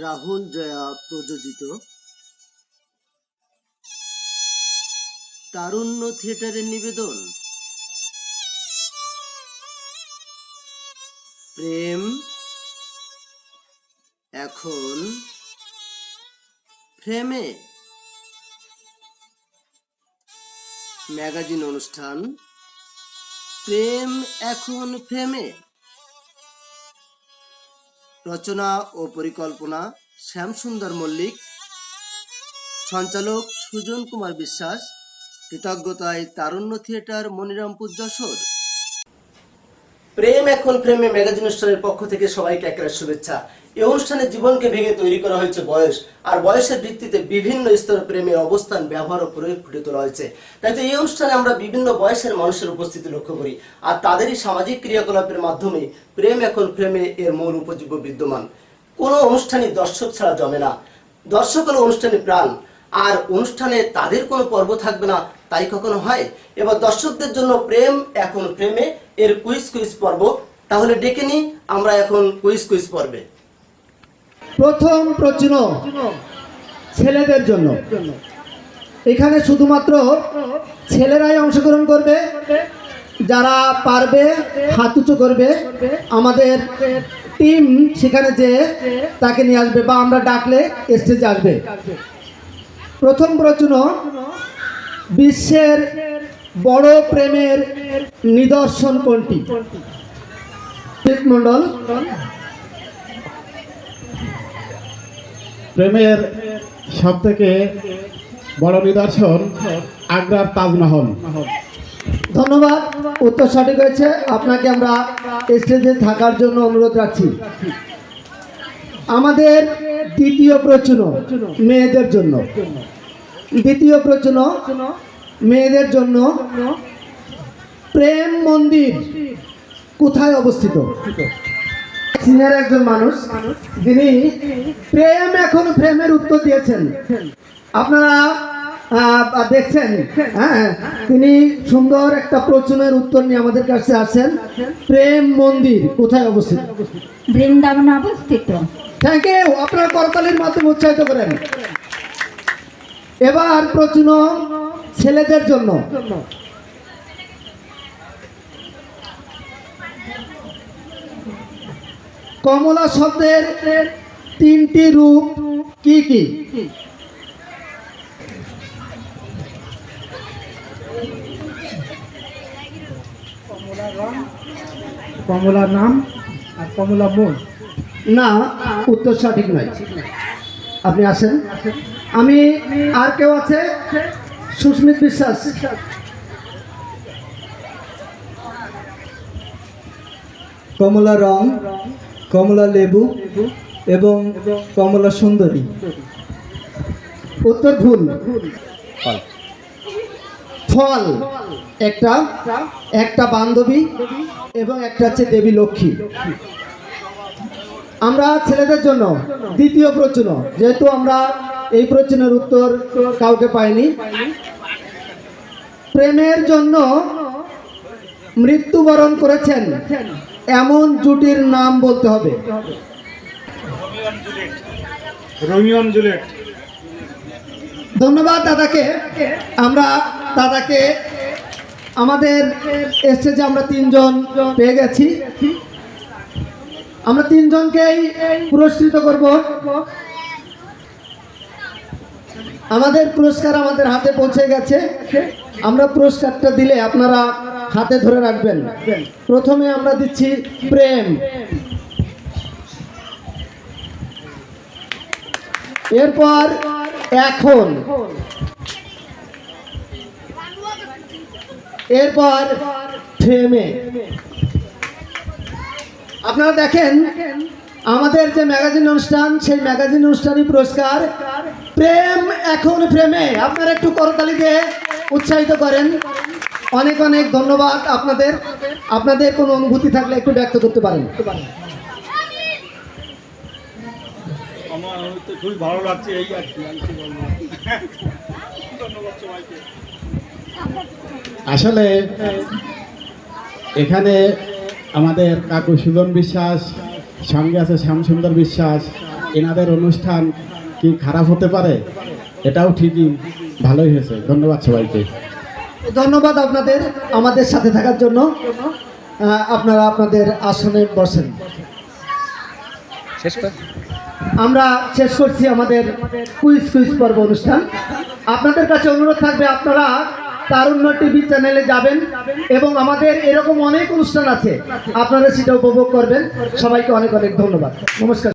রাহুল জয়া প্রযোজিত। তারুণ্য থিয়েটারের নিবেদন। প্রেম। এখন ফ্রেমে ম্যাগাজিন অনুষ্ঠান। প্রেম এখন ফ্রেমে রচনা ও পরিকল্পনা শ্যামসুন্দর মল্লিক। সঞ্চালক সুজন কুমার বিশ্বাস। কৃতজ্ঞতায় তারুণ্য থিয়েটার মনিরামপুর যশোর। প্রেম এখন প্রেমে ম্যাগাজিন অনুষ্ঠানের পক্ষ থেকে সবাইকে একের শুভেচ্ছা। এই অনুষ্ঠানের জীবনকে ভেঙে তৈরি করা হয়েছে বয়স, আর বয়সের ভিত্তিতে বিভিন্ন স্তরে প্রেমের অবস্থান, ব্যবহার ও প্রয়োগ ফুটে তোলা হয়েছে। তাই তো এই অনুষ্ঠানে আমরা বিভিন্ন বয়সের মানুষের উপস্থিতি লক্ষ্য করি, আর তাদেরই সামাজিক ক্রিয়াকলাপের মাধ্যমে প্রেম এখন প্রেমে এর মূল উপজীব্য বিদ্যমান। কোনো অনুষ্ঠানই দর্শক ছাড়া জমে না। দর্শক হলো অনুষ্ঠানে প্রাণ, আর অনুষ্ঠানে তাদের কোনো পর্ব থাকবে না তাই কখনো হয়? এবার দর্শকদের জন্য প্রেম, এখন প্রেমে এর কুইজ কুইজ পর্ব। তাহলে ডেকে নিই, আমরা এখন কুইজ কুইজ পর্বে। প্রথম প্রশ্ন, ছেলেদের জন্য। এখানে শুধুমাত্র ছেলেরাই অংশগ্রহণ করবে, যারা পারবে হাত উঁচু করবে। আমাদের টিম সেখানে যে তাকে নিয়ে আসবে বা আমরা ডাকলে স্টেজে আসবে। প্রথম প্রশ্ন বিশ্বের বড় প্রেমের নিদর্শন কোনটি? মন্ডল? প্রেমের সব থেকে বড় নিদর্শন আগ্রার তাজমহল। ধন্যবাদ, উত্তর সঠিক হয়েছে। আপনাকে আমরা স্টেজে থাকার জন্য অনুরোধ রাখছি। আমাদের দ্বিতীয় প্রশ্ন মেয়েদের জন্য। দ্বিতীয় প্রশ্ন মেয়েদের জন্য প্রেম মন্দির কোথায় অবস্থিত? সিনিয়র একজন মানুষ যিনি প্রেম এখন প্রেমের উত্তর দিয়েছেন। আপনারা দেখছেন হ্যাঁ তিনি সুন্দর একটা প্রশ্নের উত্তর নিয়ে আমাদের কাছে আসেন প্রেম মন্দির কোথায় অবস্থিত? বৃন্দাবন অবস্থিত? থ্যাংক ইউ আপনার করতালির মাধ্যমে উৎসাহিত করেন। এবার প্রশ্ন ছেলেদের জন্য। কমলা শব্দের তিনটি রূপ কি কি? কমলার নাম আর কমলা মন না উত্তর সঠিক নয়। আপনি আসেন। আমি আর কেউ আছে? সুস্মিত বিশ্বাস। কমলা রং কমলা লেবু এবং কমলা সুন্দরী। উত্তর ভুল। ফল। একটা একটা বান্ধবী এবং একটা হচ্ছে দেবী লক্ষ্মী। আমরা ছেলেদের জন্য দ্বিতীয় প্রশ্ন যেহেতু আমরা এই প্রশ্নের উত্তর কাউকে পাইনি। প্রেমের জন্য মৃত্যুবরণ করেছেন। এমন জুটির নাম বলতে হবে। ধন্যবাদ দাদাকে। আমরা দাদাকে আমাদের স্টেজে আমরা তিনজন পেয়ে গেছি। আমরা তিনজনকেই পুরস্কৃত করব। আমাদের পুরস্কার আমাদের হাতে পৌঁছে গেছে। আমরা পুরস্কারটা দিলে আপনারা হাতে ধরে রাখবেন। প্রথমে আমরা দিচ্ছি প্রেম। এরপর এখন। এরপর ফ্রেমে আপনারা দেখেন, আমাদের যে ম্যাগাজিন অনুষ্ঠান, সেই ম্যাগাজিন অনুষ্ঠানই পুরস্কার। প্রেম এখন প্রেমে। আপনারা একটু করতালি দিয়ে উৎসাহিত করেন। অনেক অনেক ধন্যবাদ আপনাদের। আপনাদের কোনো অনুভূতি থাকলে একটু ব্যক্ত করতে পারেন। আমার তো খুবই ভালো লাগছে এই আর কি আর কি বলব। ধন্যবাদ সবাইকে। আসলে এখানে আমাদের কাকু সুজন বিশ্বাস সঙ্গে আছে শ্যামসুন্দর বিশ্বাস এনাদের অনুষ্ঠান কি খারাপ হতে পারে? এটাও ঠিকই ভালোই হয়েছে। ধন্যবাদ সবাইকে। ধন্যবাদ আপনাদের আমাদের সাথে থাকার জন্য। আপনারা আপনাদের আসনে বসেন। আমরা শেষ করছি আমাদের কুইজ কুইজ পর্ব অনুষ্ঠান। আপনাদের কাছে অনুরোধ থাকবে আপনারা তারুণ্য টিভি চ্যানেলে যাবেন এবং আমাদের এরকম অনেক অনুষ্ঠান আছে আপনারা সেটা উপভোগ করবেন। সবাইকে অনেক অনেক ধন্যবাদ। নমস্কার।